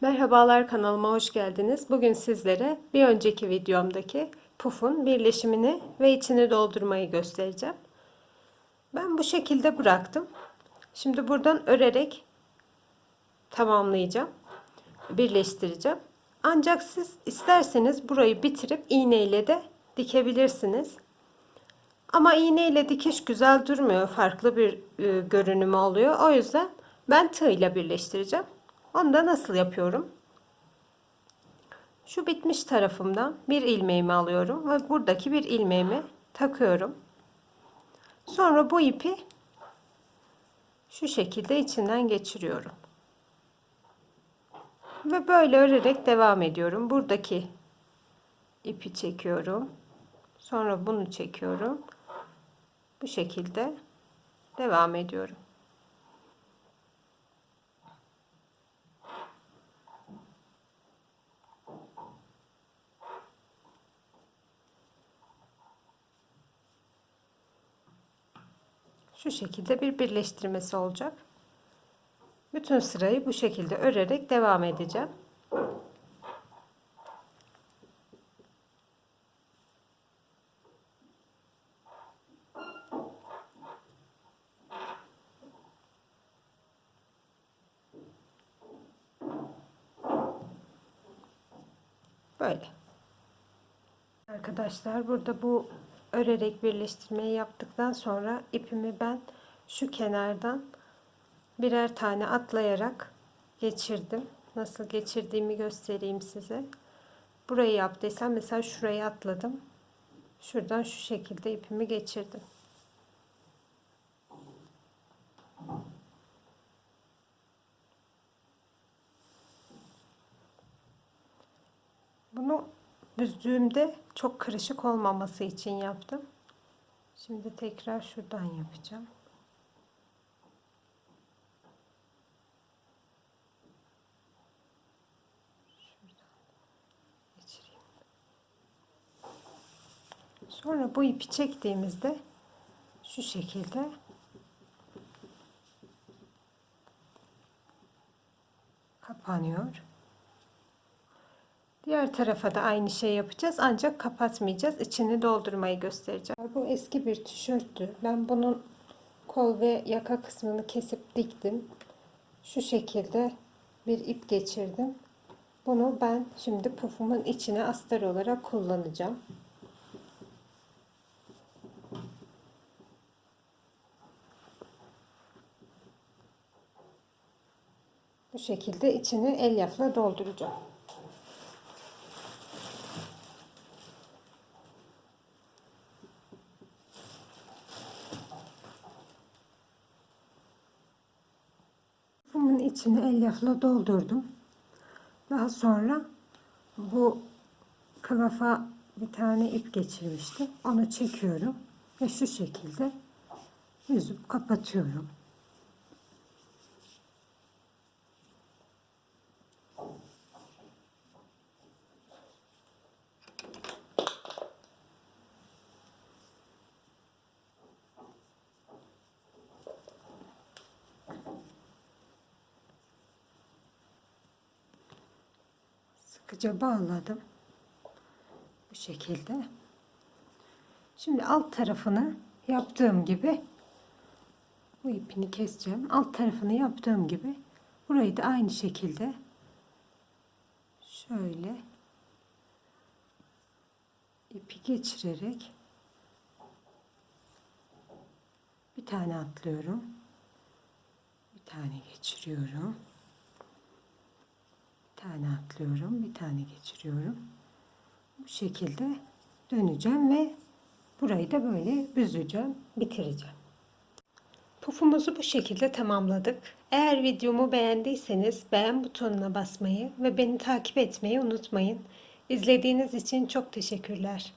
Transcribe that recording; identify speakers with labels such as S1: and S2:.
S1: Merhabalar kanalıma hoş geldiniz. Bugün sizlere bir önceki videomdaki pufun birleşimini ve içini doldurmayı göstereceğim. Ben bu şekilde bıraktım. Şimdi buradan örerek tamamlayacağım. Birleştireceğim. Ancak siz isterseniz burayı bitirip iğneyle de dikebilirsiniz. Ama iğneyle dikiş güzel durmuyor. Farklı bir e, görünümü oluyor. O yüzden ben tığ ile birleştireceğim. Onu da nasıl yapıyorum? Şu bitmiş tarafımdan bir ilmeğimi alıyorum ve buradaki bir ilmeğimi takıyorum. Sonra bu ipi şu şekilde içinden geçiriyorum. Ve böyle örerek devam ediyorum. Buradaki ipi çekiyorum. Sonra bunu çekiyorum. Bu şekilde devam ediyorum. Şu şekilde bir birleştirmesi olacak. Bütün sırayı bu şekilde örerek devam edeceğim. Böyle. Arkadaşlar burada bu örerek birleştirmeyi yaptıktan sonra ipimi ben şu kenardan birer tane atlayarak geçirdim. Nasıl geçirdiğimi göstereyim size. Burayı yaptıysam mesela şurayı atladım. Şuradan şu şekilde ipimi geçirdim. Bunu büzdüğümde çok karışık olmaması için yaptım. Şimdi tekrar şuradan yapacağım. Sonra bu ipi çektiğimizde şu şekilde kapanıyor. Diğer tarafa da aynı şey yapacağız ancak kapatmayacağız. İçini doldurmayı göstereceğim. Bu eski bir tişörttü. Ben bunun kol ve yaka kısmını kesip diktim. Şu şekilde bir ip geçirdim. Bunu ben şimdi pufumun içine astar olarak kullanacağım. Bu şekilde içini elyafla dolduracağım. Bunun içini elyafla doldurdum. Daha sonra bu kılıfa bir tane ip geçirmiştim. Onu çekiyorum ve şu şekilde yüzüp kapatıyorum. Sıkıca bağladım. Bu şekilde. Şimdi alt tarafını yaptığım gibi bu ipini keseceğim. Alt tarafını yaptığım gibi burayı da aynı şekilde şöyle ipi geçirerek bir tane atlıyorum. Bir tane geçiriyorum tane atlıyorum. Bir tane geçiriyorum. Bu şekilde döneceğim ve burayı da böyle büzeceğim. Bitireceğim. Pufumuzu bu şekilde tamamladık. Eğer videomu beğendiyseniz beğen butonuna basmayı ve beni takip etmeyi unutmayın. İzlediğiniz için çok teşekkürler.